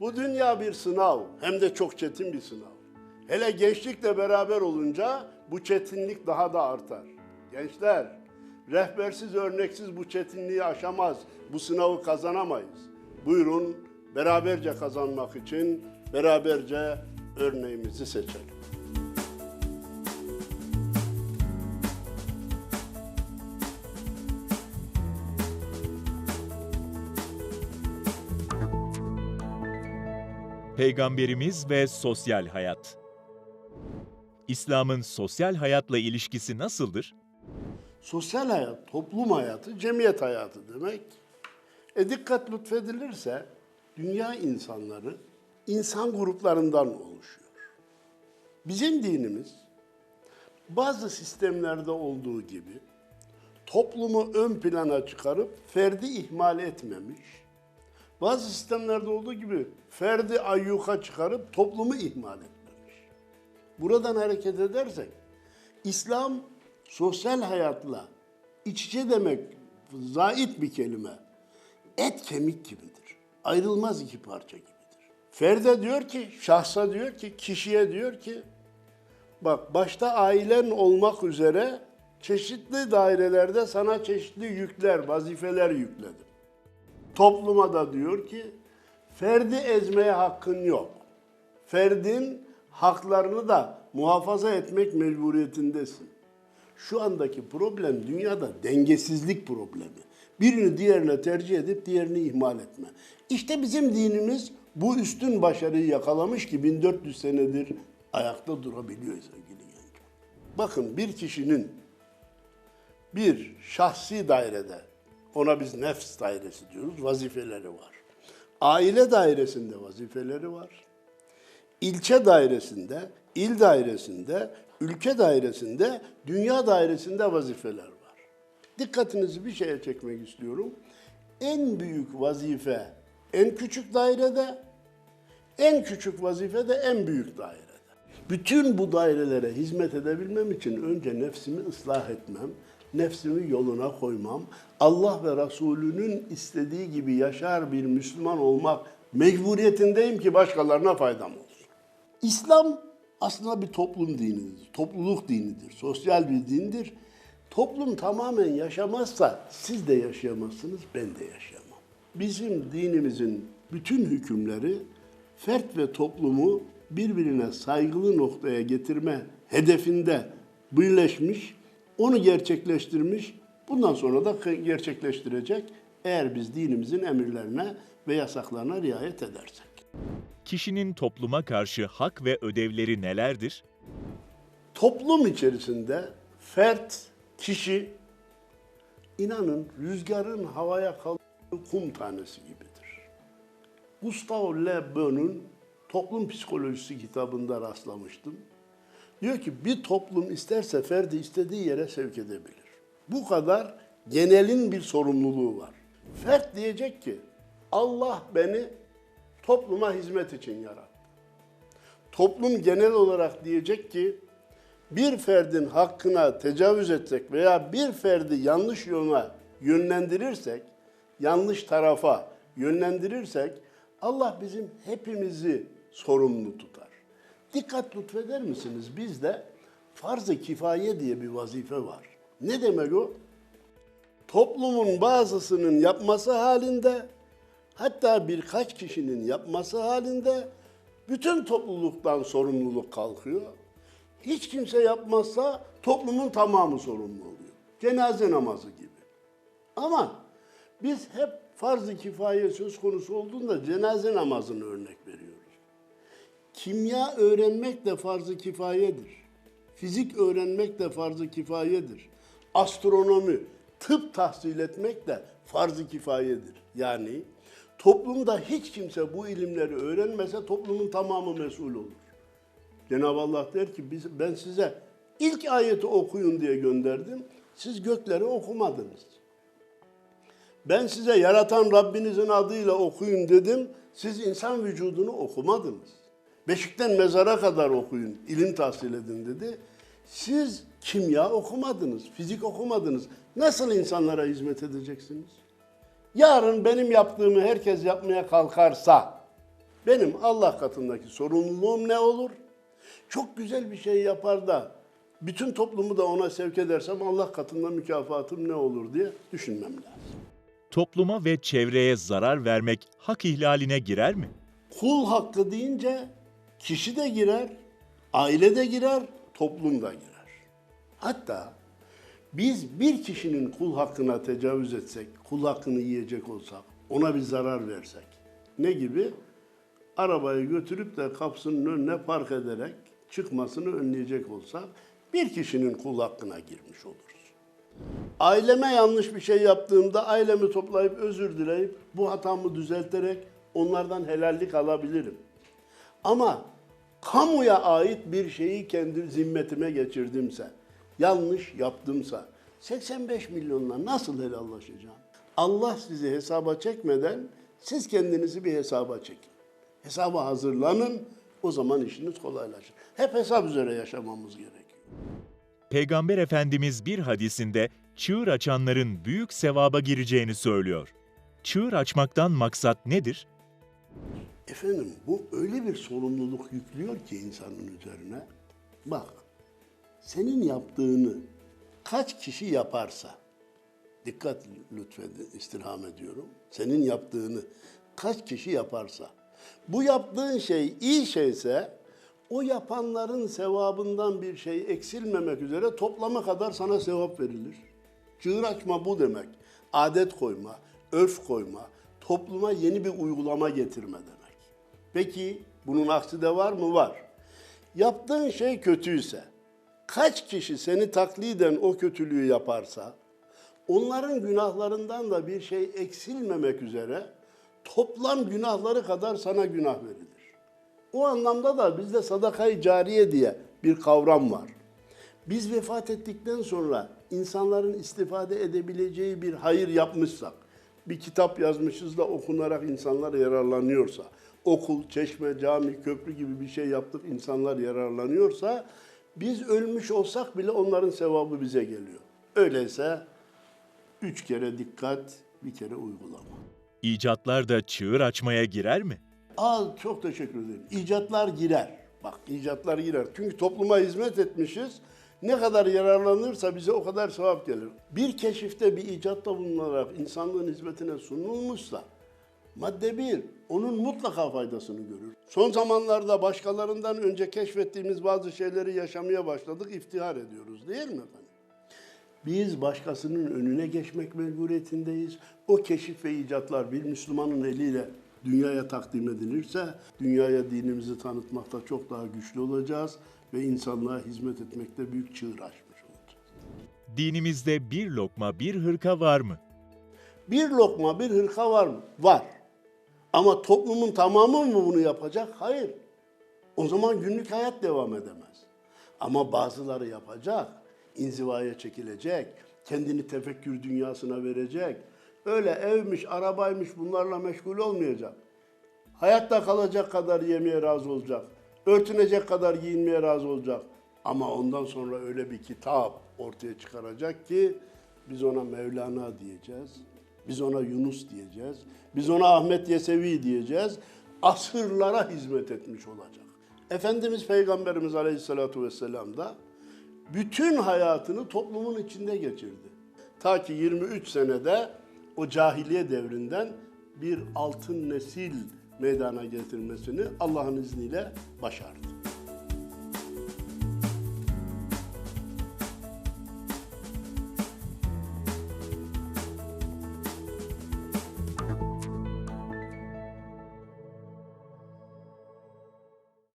Bu dünya bir sınav, hem de çok çetin bir sınav. Hele gençlikle beraber olunca bu çetinlik daha da artar. Gençler, rehbersiz, örneksiz bu çetinliği aşamaz, bu sınavı kazanamayız. Buyurun, beraberce kazanmak için beraberce örneğimizi seçelim. Peygamberimiz ve sosyal hayat. İslam'ın sosyal hayatla ilişkisi nasıldır? Sosyal hayat, toplum hayatı, cemiyet hayatı demek. E dikkat lütfedilirse dünya insanları insan gruplarından oluşuyor. Bizim dinimiz bazı sistemlerde olduğu gibi toplumu ön plana çıkarıp ferdi ihmal etmemiş. Bazı sistemlerde olduğu gibi ferdi ayyuka çıkarıp toplumu ihmal etmemiş. Buradan hareket edersek İslam sosyal hayatla iç içe demek zait bir kelime. Et kemik gibidir. Ayrılmaz iki parça gibidir. Ferde diyor ki, şahsa diyor ki, kişiye diyor ki, bak başta ailen olmak üzere çeşitli dairelerde sana çeşitli yükler, vazifeler yükledim. Topluma da diyor ki, ferdi ezmeye hakkın yok. Ferdin haklarını da muhafaza etmek mecburiyetindesin. Şu andaki problem dünyada dengesizlik problemi. Birini diğerine tercih edip diğerini ihmal etme. İşte bizim dinimiz bu üstün başarıyı yakalamış ki 1400 senedir ayakta durabiliyor sevgili genç. Bakın bir kişinin bir şahsi dairede, ona biz nefs dairesi diyoruz, vazifeleri var. Aile dairesinde vazifeleri var. İlçe dairesinde, il dairesinde, ülke dairesinde, dünya dairesinde vazifeler var. Dikkatinizi bir şeye çekmek istiyorum. En büyük vazife en küçük dairede, en küçük vazife de en büyük dairede. Bütün bu dairelere hizmet edebilmem için önce nefsimi ıslah etmem, nefsimi yoluna koymam, Allah ve Resulünün istediği gibi yaşar bir Müslüman olmak mecburiyetindeyim ki başkalarına faydam olsun. İslam aslında bir toplum dinidir, topluluk dinidir, sosyal bir dindir. Toplum tamamen yaşamazsa siz de yaşayamazsınız, ben de yaşayamam. Bizim dinimizin bütün hükümleri fert ve toplumu birbirine saygılı noktaya getirme hedefinde birleşmiş, onu gerçekleştirmiş, bundan sonra da gerçekleştirecek eğer biz dinimizin emirlerine ve yasaklarına riayet edersek. Kişinin topluma karşı hak ve ödevleri nelerdir? Toplum içerisinde fert, kişi inanın rüzgarın havaya kaldığı kum tanesi gibidir. Gustavo Le Bon'un Toplum Psikolojisi kitabında rastlamıştım. Diyor ki bir toplum isterse ferdi istediği yere sevk edebilir. Bu kadar genelin bir sorumluluğu var. Fert diyecek ki Allah beni topluma hizmet için yarattı. Toplum genel olarak diyecek ki bir ferdin hakkına tecavüz etsek veya bir ferdi yanlış yola yönlendirirsek, yanlış tarafa yönlendirirsek Allah bizim hepimizi sorumlu tutar. Dikkat lütfeder misiniz? Bizde farz-ı kifaye diye bir vazife var. Ne demek o? Toplumun bazısının yapması halinde hatta birkaç kişinin yapması halinde bütün topluluktan sorumluluk kalkıyor. Hiç kimse yapmazsa toplumun tamamı sorumlu oluyor. Cenaze namazı gibi. Ama biz hep farz-ı kifaye söz konusu olduğunda cenaze namazını örnek veriyoruz. Kimya öğrenmek de farz-ı kifayedir. Fizik öğrenmek de farz-ı kifayedir. Astronomi, tıp tahsil etmek de farz-ı kifayedir. Yani toplumda hiç kimse bu ilimleri öğrenmese toplumun tamamı mesul olur. Cenab-ı Allah der ki biz, ben size ilk ayeti okuyun diye gönderdim. Siz gökleri okumadınız. Ben size yaratan Rabbinizin adıyla okuyun dedim. Siz insan vücudunu okumadınız. Beşikten mezara kadar okuyun, ilim tahsil edin dedi. Siz kimya okumadınız, fizik okumadınız. Nasıl insanlara hizmet edeceksiniz? Yarın benim yaptığımı herkes yapmaya kalkarsa Benim Allah katındaki sorumluluğum ne olur? Çok güzel bir şey yapar da bütün toplumu da ona sevk edersem Allah katında mükafatım ne olur diye düşünmem lazım. Topluma ve çevreye zarar vermek hak ihlaline girer mi? Kul hakkı deyince kişi de girer, aile de girer, toplum da girer. Hatta biz bir kişinin kul hakkına tecavüz etsek, kul hakkını yiyecek olsak, ona bir zarar versek. Ne gibi? Arabayı götürüp de kapısının önüne park ederek çıkmasını önleyecek olsak bir kişinin kul hakkına girmiş oluruz. Aileme yanlış bir şey yaptığımda ailemi toplayıp özür dileyip bu hatamı düzelterek onlardan helallik alabilirim. Ama kamuya ait bir şeyi kendi zimmetime geçirdimse, yanlış yaptımsa 85 milyonla nasıl helallaşacağım? Allah sizi hesaba çekmeden siz kendinizi bir hesaba çekin. Hesaba hazırlanın, o zaman işiniz kolaylaşır. Hep hesap üzere yaşamamız gerekiyor. Peygamber Efendimiz bir hadisinde çığır açanların büyük sevaba gireceğini söylüyor. Çığır açmaktan maksat nedir? Efendim bu öyle bir sorumluluk yüklüyor ki insanın üzerine. Bak senin yaptığını kaç kişi yaparsa, dikkat lütfedin istirham ediyorum. Senin yaptığını kaç kişi yaparsa, bu yaptığın şey iyi şeyse o yapanların sevabından bir şey eksilmemek üzere toplama kadar sana sevap verilir. Çığır açma bu demek. Adet koyma, örf koyma, topluma yeni bir uygulama getirme demek. Peki bunun aksi de var mı? Var. Yaptığın şey kötüyse, kaç kişi seni takliden o kötülüğü yaparsa, onların günahlarından da bir şey eksilmemek üzere toplam günahları kadar sana günah verilir. O anlamda da bizde sadakayı cariye diye bir kavram var. Biz vefat ettikten sonra insanların istifade edebileceği bir hayır yapmışsak, bir kitap yazmışız da okunarak insanlar yararlanıyorsa, okul, çeşme, cami, köprü gibi bir şey yaptık insanlar yararlanıyorsa, biz ölmüş olsak bile onların sevabı bize geliyor. Öyleyse üç kere dikkat, bir kere uygulama. İcatlar da çığır açmaya girer mi? Aa çok teşekkür ederim. İcatlar girer. Bak icatlar girer. Çünkü topluma hizmet etmişiz. Ne kadar yararlanırsa bize o kadar sevap gelir. Bir keşifte bir icatta bulunarak insanlığın hizmetine sunulmuşsa madde bir, onun mutlaka faydasını görür. Son zamanlarda başkalarından önce keşfettiğimiz bazı şeyleri yaşamaya başladık, iftihar ediyoruz değil mi efendim? Biz başkasının önüne geçmek mecburiyetindeyiz. O keşif ve icatlar bir Müslümanın eliyle dünyaya takdim edilirse, dünyaya dinimizi tanıtmakta çok daha güçlü olacağız ve insanlığa hizmet etmekte büyük çığır açmış olacağız. Dinimizde bir lokma bir hırka var mı? Bir lokma, bir hırka var mı? Var. Ama toplumun tamamı mı bunu yapacak? Hayır. O zaman günlük hayat devam edemez. Ama bazıları yapacak, inzivaya çekilecek, kendini tefekkür dünyasına verecek. Öyle evmiş, arabaymış bunlarla meşgul olmayacak. Hayatta kalacak kadar yemeye razı olacak. Örtünecek kadar giyinmeye razı olacak. Ama ondan sonra öyle bir kitap ortaya çıkaracak ki biz ona Mevlana diyeceğiz. Biz ona Yunus diyeceğiz. Biz ona Ahmet Yesevi diyeceğiz. Asırlara hizmet etmiş olacak. Efendimiz Peygamberimiz Aleyhisselatü Vesselam da bütün hayatını toplumun içinde geçirdi. Ta ki 23 senede o cahiliye devrinden bir altın nesil meydana getirmesini Allah'ın izniyle başardı.